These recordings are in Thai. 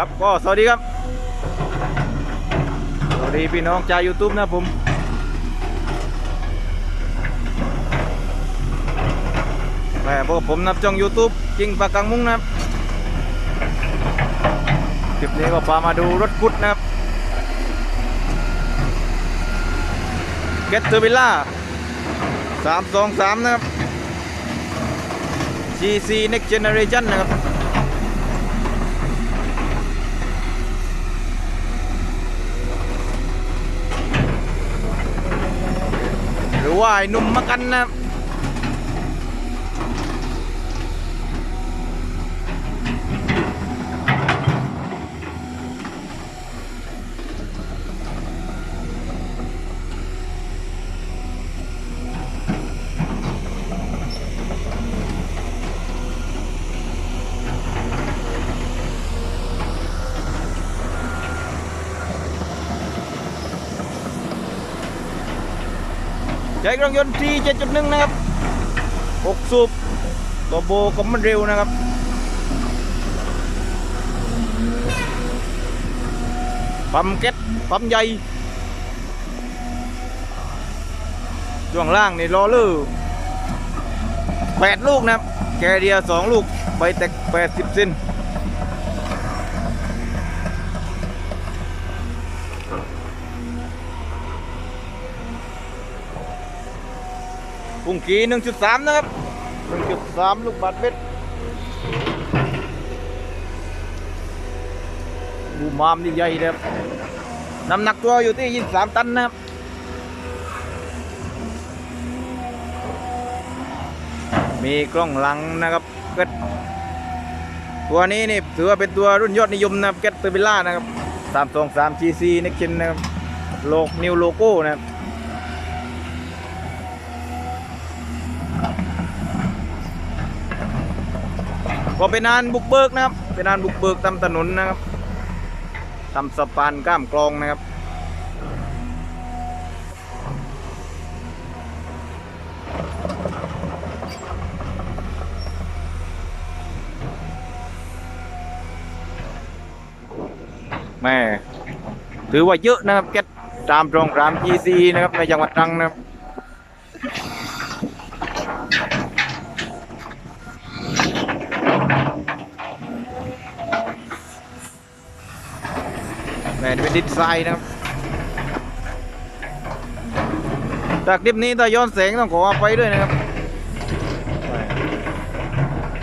ครับก็สวัสดีครับสวัสดีพี่น้องจาก YouTube นะผมแม่พวกผมนับช่อง YouTube จริงปากกังมุ้งนะครับคลิปนี้ก็พามาดูรถกุดนะครับเกตเทอร์บิล่า323นะครับ GC Next Generation นะครับ หรือ ว่าไอ้หนุ่มมากันนะ ช้เครื่องยนต์ T7.1 นะครับ6สูบตัวโบก็มันเร็วนะครับปั๊มเก็ตปั๊มใหญ่ช่วงล่างนี่ล้อลือแปดลูกนะครับ แกเดียสองลูก ใบแตกแปดสิบเซน พุ่งกีหนึ่งจุดสามนะครับหนึ่งจุดสามลูกบาทเมตรบูมามนี่ใหญ่นะครับน้ำหนักตัวอยู่ที่ยี่สามตันนะครับมีกล้องหลังนะครับเก็ตัวนี้นี่ถือว่าเป็นตัวรุ่นยอดนิยมนะครับเกตเตอร์บิล่านะครับสามสองสาม GC นิกชินนะครับโลกนิวโลโก้นะครับ ก็เป็นานบุกเบิกนะครับ เป็นานบุกเบิกตามถนนนะครับทำสะพานข้ามคลองนะครับแม่ถือว่าเยอะนะครับแก๊สตามโรงราม GC นะครับในจังหวัดตรังนะครับ นี่เป็นดินทรายนะครับ จากคลิปนี้ถ้าย้อนแสงต้องขออภัยด้วยนะครับ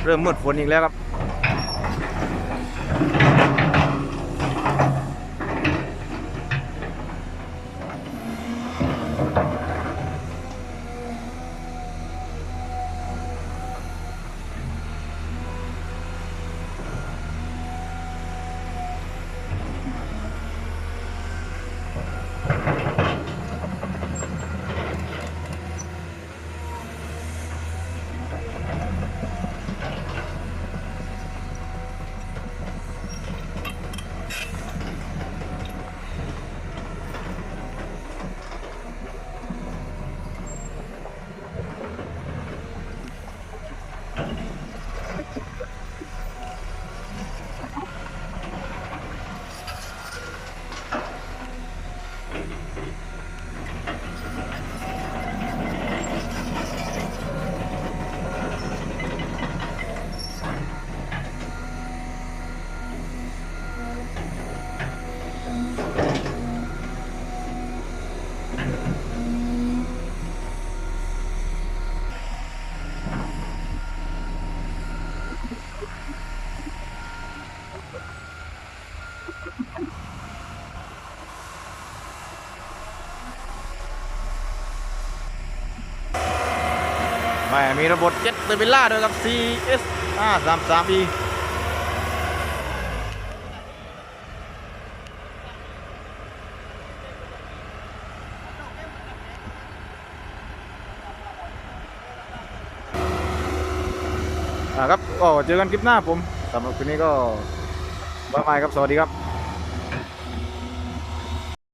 เริ่มมืดฝนอีกแล้วครับ แหม่มีระบบเจ็ตเตอร์เบลล่าด้วยครับ CS 533E อ่าครับก็เจอกันคลิปหน้าผมสำหรับคืนนี้ก็บ๊ายบายครับ สวัสดีครับ